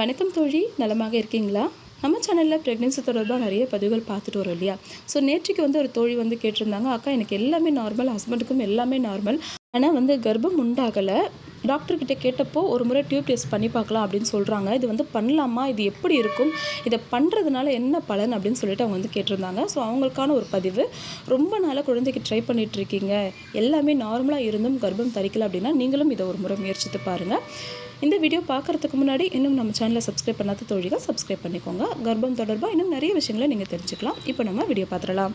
வணக்கம் தோழி நலமாக இருக்கீங்களா? நம்ம சேனலில் ப்ரெக்னென்சி தொடர்பாக நிறைய பதிவுகள் பார்த்துட்டு வரோம் இல்லையா? ஸோ நேற்றுக்கு வந்து ஒரு தோழி வந்து கேட்டிருந்தாங்க அக்கா எனக்கு எல்லாமே நார்மல் ஹஸ்பண்டுக்கும் எல்லாமே நார்மல் ஆனால் வந்து கர்ப்பம் உண்டாகலை. டாக்டர்கிட்ட கேட்டப்போ ஒரு முறை டியூப் டெஸ்ட் பண்ணி பார்க்கலாம் அப்படின்னு சொல்கிறாங்க இது வந்து பண்ணலாமா? இது எப்படி இருக்கும்? இதை பண்ணுறதுனால என்ன பலன் அப்படின்னு சொல்லிட்டு அவங்க வந்து கேட்டிருந்தாங்க. ஸோ அவங்களுக்கான ஒரு பதிவு ரொம்ப நாளாக குழந்தைக்கு ட்ரை பண்ணிட்டு இருக்கீங்க எல்லாமே நார்மலாக இருந்தும் கர்ப்பம் தரிக்கல அப்படின்னா நீங்களும் இதை ஒரு முறை முயற்சித்து பாருங்கள் இந்த வீடியோ பார்க்குறதுக்கு முன்னாடி இன்னும் நம்ம சேனலை சப்ஸ்கிரைப் பண்ணாத தொழிலாக சப்ஸ்கிரைப் பண்ணிக்கோங்க. கர்ப்பம் தொடர்பாக இன்னும் நிறைய விஷயங்களை நீங்கள் தெரிஞ்சுக்கலாம். இப்போ நம்ம வீடியோ பார்த்துடலாம்.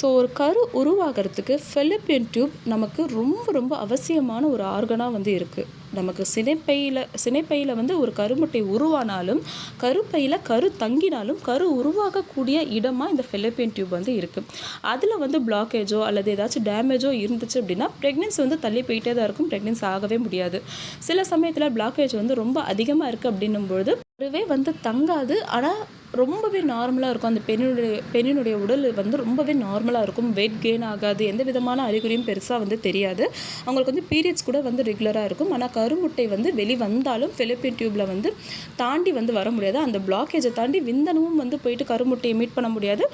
ஸோ ஒரு கரு உருவாகிறதுக்கு ஃபெலிப்பியன் டியூப் நமக்கு ரொம்ப ரொம்ப அவசியமான ஒரு ஆர்கனாக வந்து இருக்குது நமக்கு சினைப்பையில் சினைப்பையில் வந்து ஒரு கருமுட்டை உருவானாலும் கருப்பையில் கரு தங்கினாலும் கரு உருவாகக்கூடிய இடமாக இந்த ஃபெலிப்பியன் டியூப் வந்து இருக்குது அதில் வந்து பிளாக்கேஜோ அல்லது ஏதாச்சும் டேமேஜோ இருந்துச்சு அப்படின்னா ப்ரெக்னென்சி வந்து தள்ளி போயிட்டே தான் இருக்கும். ப்ரெக்னென்சி ஆகவே முடியாது. சில சமயத்தில் பிளாக்கேஜ் வந்து ரொம்ப அதிகமாக இருக்குது அப்படின்னும் பொழுது கருவே வந்து தங்காது. ஆனால் ரொம்பவே நார்மலாக இருக்கும். அந்த பெண்ணினுடைய பெண்ணினுடைய உடல் வந்து ரொம்பவே நார்மலாக இருக்கும். வெயிட் கெயின் ஆகாது. எந்த விதமான அறிகுறியும் பெருசாக வந்து தெரியாது. அவங்களுக்கு வந்து பீரியட்ஸ் கூட வந்து ரெகுலராக இருக்கும். ஆனால் கருமுட்டை வந்து வெளி வந்தாலும் ஃபிலிப்பின் டியூப்பில் வந்து தாண்டி வந்து வர முடியாது. அந்த பிளாக்கேஜை தாண்டி விந்தணுவும் வந்து போயிட்டு கருமுட்டையை மீட் பண்ண முடியாது.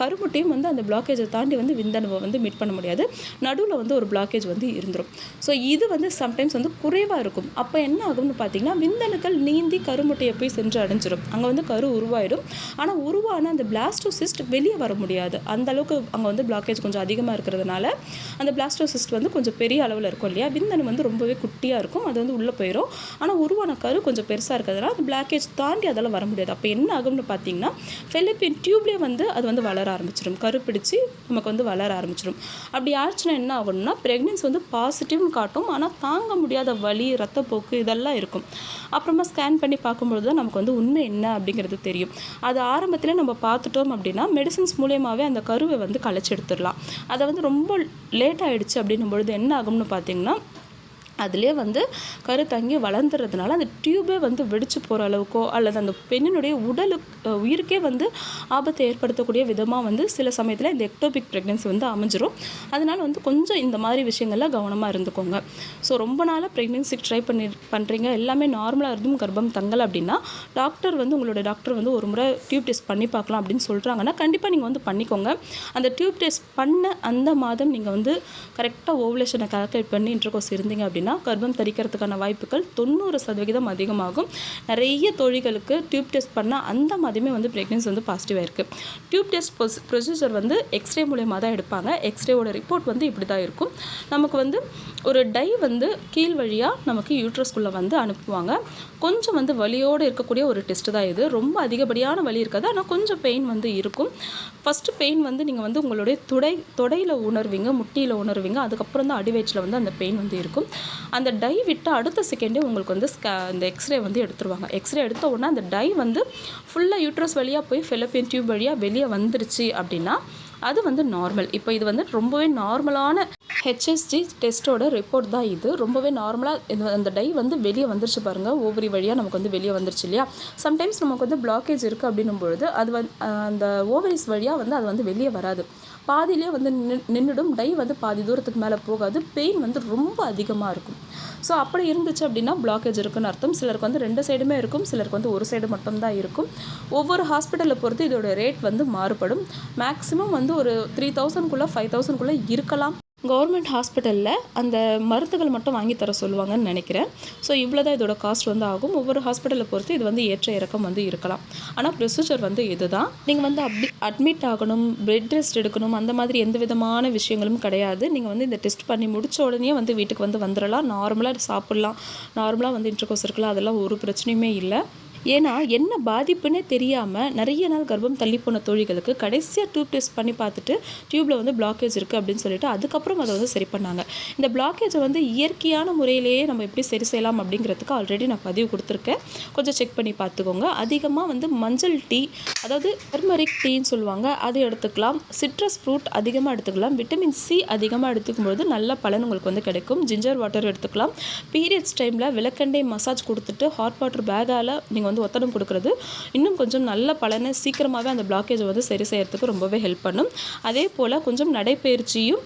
கருமுட்டையும் வந்து அந்த பிளாக்கேஜை தாண்டி வந்து விந்தணுவை வந்து மீட் பண்ண முடியாது. நடுவில் வந்து ஒரு பிளாக்கேஜ் வந்து இருந்துடும் ஸோ இது வந்து சம்டைம்ஸ் வந்து குறைவாக இருக்கும். அப்போ என்ன ஆகும்னு பார்த்தீங்கன்னா விந்தணுக்கள் நீந்தி கருமுட்டையை போய் சென்று அடைஞ்சிரும். அங்கே வந்து கரு உருவாயிடும். ஆனால் உருவான அந்த பிளாஸ்டோசிஸ்ட் வெளியே வர முடியாது. அந்த அளவுக்கு அங்கே வந்து பிளாக்கேஜ் கொஞ்சம் அதிகமாக இருக்கிறதுனால அந்த பிளாஸ்டோசிஸ்ட் வந்து கொஞ்சம் பெரிய அளவில் இருக்கும் இல்லையா? விந்தணு வந்து ரொம்பவே குட்டியாக இருக்கும். அது வந்து உள்ளே போயிடும் ஆனால் உருவான கரு கொஞ்சம் பெருசாக இருக்கிறதுனால அந்த பிளாக்கேஜ் தாண்டி அதெல்லாம் வர முடியாது. அப்போ என்ன ஆகும்னு பார்த்தீங்கன்னா ஃபெலிப்பின் டியூப்லேயே வந்து அது வந்து வளர ஆரம்பிச்சிடும் கரு பிடிச்சி நமக்கு வந்து வளர ஆரம்பிச்சிடும் அப்படி ஆச்சுன்னா என்ன ஆகணும்னா ப்ரெக்னென்சி வந்து பாசிட்டிவ்னு காட்டும். ஆனால் தாங்க முடியாத வலி ரத்தப்போக்கு இதெல்லாம் இருக்கும். அப்புறமா ஸ்கேன் பண்ணி பார்க்கும்பொழுது தான் நமக்கு வந்து உண்மை என்ன அப்படிங்கிறது தெரியும். அது ஆரம்பத்தில் நம்ம பார்த்துட்டோம் அப்படின்னா மெடிசன்ஸ் மூலியமாகவே அந்த கருவை வந்து களைச்சி எடுத்துடலாம். அதை வந்து ரொம்ப லேட் ஆகிடுச்சு அப்படின்னும் பொழுது என்ன ஆகும்னு பார்த்தீங்கன்னா அதிலே வந்து கரு தங்கி வளர்ந்துறதுனால அந்த டியூபே வந்து வெடிச்சு போகிற அளவுக்கோ அல்லது அந்த பெண்ணினுடைய உடலுக்கு உயிருக்கே வந்து ஆபத்தை ஏற்படுத்தக்கூடிய விதமாக வந்து சில சமயத்தில் இந்த எக்டோபிக் ப்ரெக்னென்சி வந்து அமைஞ்சிரும். அதனால் வந்து கொஞ்சம் இந்த மாதிரி விஷயங்கள்லாம் கவனமாக இருந்துக்கோங்க. ஸோ ரொம்ப நாளாக ப்ரெக்னென்சிக்கு ட்ரை பண்ணி பண்ணுறீங்க எல்லாமே நார்மலாக இருந்தும் கர்ப்பம் தங்கலை அப்படின்னா டாக்டர் வந்து உங்களோட டாக்டர் வந்து ஒரு முறை டியூப் டெஸ்ட் பண்ணி பார்க்கலாம் அப்படின்னு சொல்கிறாங்கன்னா கண்டிப்பாக நீங்கள் வந்து பண்ணிக்கோங்க. அந்த டியூப் டெஸ்ட் பண்ண அந்த மாதம் நீங்கள் வந்து கரெக்டாக ஓவலேஷனை கால்குலேட் பண்ணி இன்டர்கோர்ஸ் இருந்தீங்க அப்படின்னா கர்ப்பம் தரிக்கிறதுக்கான வாய்ப்புகள் தொண்ணூறு சதவிகிதம் அதிகமாகும். நிறைய தொழில்களுக்கு டியூப் டெஸ்ட் பண்ணால் அந்த மாதிரியுமே வந்து ப்ரெக்னென்சி வந்து பாசிட்டிவாக இருக்குது டியூப் டெஸ்ட் ப்ரொசீஜர் வந்து எக்ஸ்ரே மூலியமாக தான் எடுப்பாங்க. எக்ஸ்ரேவோட ரிப்போர்ட் வந்து இப்படி தான் இருக்கும். நமக்கு வந்து ஒரு டை வந்து கீழ் வழியாக நமக்கு யூட்ரஸ்குள்ளே வந்து அனுப்புவாங்க. கொஞ்சம் வந்து வலியோடு இருக்கக்கூடிய ஒரு டெஸ்ட் தான் இது. ரொம்ப அதிகப்படியான வலி இருக்காது. ஆனால் கொஞ்சம் பெயின் வந்து இருக்கும். ஃபஸ்ட்டு பெயின் வந்து நீங்கள் வந்து உங்களுடைய துடை தொடையில் உணர்வீங்க முட்டியில் உணர்வீங்க. அதுக்கப்புறம் தான் அடிவயிற்றில் வந்து அந்த பெயின் வந்து இருக்கும். அந்த டை விட்டு அடுத்த செகண்டே உங்களுக்கு வந்து ஸ்கே இந்த எக்ஸ்ரே வந்து எடுத்துருவாங்க. எக்ஸ்ரே எடுத்த உடனே அந்த டை வந்து ஃபுல்லாக யூட்ரஸ் வழியாக போய் ஃபெலப்பியன் டியூப் வழியாக வெளியே வந்துருச்சு அப்படின்னா அது வந்து நார்மல் இப்போ இது வந்து ரொம்பவே நார்மலான ஹெச்எஸ்ஜி டெஸ்ட்டோட ரிப்போர்ட் தான் இது. ரொம்பவே நார்மலாக இது அந்த டை வந்து வெளியே வந்துருச்சு பாருங்கள் ஓவரி வழியாக நமக்கு வந்து வெளியே வந்துருச்சு இல்லையா? சம்டைம்ஸ் நமக்கு வந்து பிளாக்கேஜ் இருக்குது அப்படின்னும் பொழுது அது வந்து அந்த ஓவரிஸ் வழியாக வந்து அது வந்து வெளியே வராது. பாதியிலே வந்து நின் நின்றுடும் டை வந்து பாதி தூரத்துக்கு மேலே போகாது. பெயின் வந்து ரொம்ப அதிகமாக இருக்கும். ஸோ அப்படி இருந்துச்சு அப்படின்னா பிளாக்கேஜ் இருக்குன்னு அர்த்தம். சிலருக்கு வந்து ரெண்டு சைடுமே இருக்கும். சிலருக்கு வந்து ஒரு சைடு மட்டும்தான் இருக்கும். ஒவ்வொரு ஹாஸ்பிட்டலை பொறுத்து இதோட ரேட் வந்து மாறுபடும். மேக்ஸிமம் வந்து ஒரு த்ரீ தௌசண்ட்குள்ளே ஃபைவ் தௌசண்ட்குள்ளே இருக்கலாம். கவர்மெண்ட் ஹாஸ்பிட்டலில் அந்த மருந்துகள் மட்டும் வாங்கி தர சொல்லுவாங்கன்னு நினைக்கிறேன். ஸோ இவ்வளோ தான் இதோட காஸ்ட் வந்து ஆகும். ஒவ்வொரு ஹாஸ்பிட்டலை பொறுத்து இது வந்து ஏற்ற இறக்கம் வந்து இருக்கலாம். ஆனால் ப்ரொசீஜர் வந்து இதுதான். நீங்கள் வந்து அப்டி அட்மிட் ஆகணும் பெட் ரெஸ்ட் எடுக்கணும் அந்த மாதிரி எந்த விதமான விஷயங்களும் கிடையாது. நீங்கள் வந்து இந்த டெஸ்ட் பண்ணி முடிச்ச உடனே வந்து வீட்டுக்கு வந்து வந்துடலாம் நார்மலாக சாப்பிட்லாம். நார்மலாக வந்து இன்டர்கோர்ஸ் இருக்கலாம். அதெல்லாம் ஒரு பிரச்சனையுமே இல்லை. ஏன்னா என்ன பாதிப்புன்னே தெரியாமல் நிறைய நாள் கர்ப்பம் தள்ளி போன தோழிகளுக்கு கடைசியாக டியூப் டெஸ்ட் பண்ணி பார்த்துட்டு டியூப்பில் வந்து பிளாக்கேஜ் இருக்குது அப்படின்னு சொல்லிட்டு அதுக்கப்புறம் அதை வந்து சரி பண்ணாங்க. இந்த பிளாக்கேஜை வந்து இயற்கையான முறையிலேயே நம்ம எப்படி சரி செய்யலாம் அப்படிங்கிறதுக்கு ஆல்ரெடி நான் பதிவு கொடுத்துருக்கேன். கொஞ்சம் செக் பண்ணி பார்த்துக்கோங்க. அதிகமாக வந்து மஞ்சள் டீ அதாவது டர்மரிக் டீன்னு சொல்லுவாங்க அதை எடுத்துக்கலாம். சிட்ரஸ் ஃப்ரூட் அதிகமாக எடுத்துக்கலாம். விட்டமின் சி அதிகமாக எடுத்துக்கும்போது நல்ல பலன் உங்களுக்கு வந்து கிடைக்கும். ஜிஞ்சர் வாட்டர் எடுத்துக்கலாம். பீரியட்ஸ் டைமில் விளக்கெண்டை மசாஜ் கொடுத்துட்டு ஹாட் வாட்டர் பேக்கால் நீங்கள் வந்து ஒத்தடம் கொடுக்குறது. இன்னும் கொஞ்சம் நல்ல பலனை சீக்கிரமாகவே அந்த பிளாக்கேஜை வந்து சரி செய்கிறதுக்கு ரொம்பவே ஹெல்ப் பண்ணும். அதே போல் கொஞ்சம் நடைப்பயிற்சியும்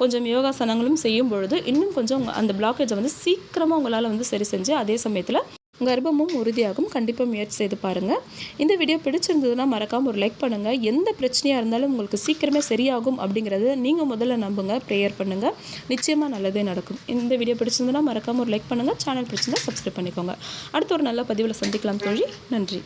கொஞ்சம் யோகாசனங்களும் செய்யும் பொழுது இன்னும் கொஞ்சம் அந்த பிளாக்கேஜை வந்து சீக்கிரமாக உங்களால் வந்து சரி செஞ்சு அதே சமயத்தில் கர்ப்பமும் உறுதியாகும். கண்டிப்பாக முயற்சி செய்து பாருங்கள் இந்த வீடியோ பிடிச்சிருந்ததுன்னா மறக்காமல் ஒரு லைக் பண்ணுங்கள் எந்த பிரச்சனையாக இருந்தாலும் உங்களுக்கு சீக்கிரமே சரியாகும் அப்படிங்கிறத நீங்கள் முதல்ல நம்புங்க. ப்ரேயர் பண்ணுங்கள் நிச்சயமாக நல்லதே நடக்கும். இந்த வீடியோ பிடிச்சிருந்ததுன்னா மறக்காமல் ஒரு லைக் பண்ணுங்கள் சேனல் பிடிச்சிருந்தா சப்ஸ்கிரைப் பண்ணிக்கோங்க. அடுத்த ஒரு நல்ல பதிவில் சந்திக்கலாம் தோழி. நன்றி.